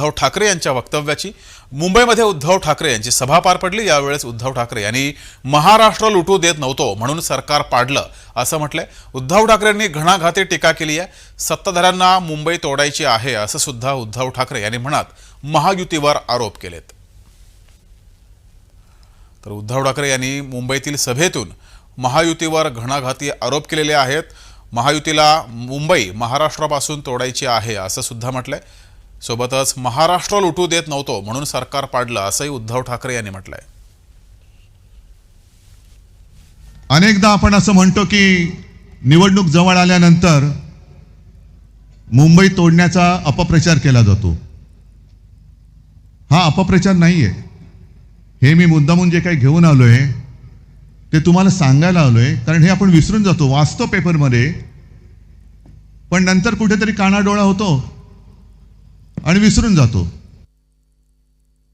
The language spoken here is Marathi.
उद्धव ठाकरे यांच्या वक्तव्याची. मुंबईमध्ये उद्धव ठाकरे यांची सभा पार पडली. यावेळेस उद्धव ठाकरे यांनी महाराष्ट्र लुटू देत नव्हतो म्हणून सरकार पाडलं असं म्हटलंय. उद्धव ठाकरेंनी घणाघाती टीका केली आहे. सत्ताधाऱ्यांना मुंबई तोडायची आहे असं सुद्धा उद्धव ठाकरे यांनी म्हणत. महायुतीवर आरोप केलेत. तर उद्धव ठाकरे यांनी मुंबईतील सभेतून महायुतीवर घणाघाती आरोप केलेले आहेत. महायुतीला मुंबई महाराष्ट्रापासून तोडायची आहे असं सुद्धा म्हटलंय. सोबतच महाराष्ट्र लुटू देत नव्हतो म्हणून सरकार पाडलं असंही उद्धव ठाकरे यांनी म्हटलंय. अनेकदा आपण असं म्हणतो की निवडणूक जवळ आल्यानंतर मुंबई तोडण्याचा अपप्रचार केला जातो. हा अपप्रचार नाहीये. हे मी मुद्दामून जे काही घेऊन आलोय ते तुम्हाला सांगायला आलोय कारण हे आपण विसरून जातो वाचतो पेपरमध्ये पण नंतर कुठेतरी कानाडोळा होतो. आणि विसरून जातो.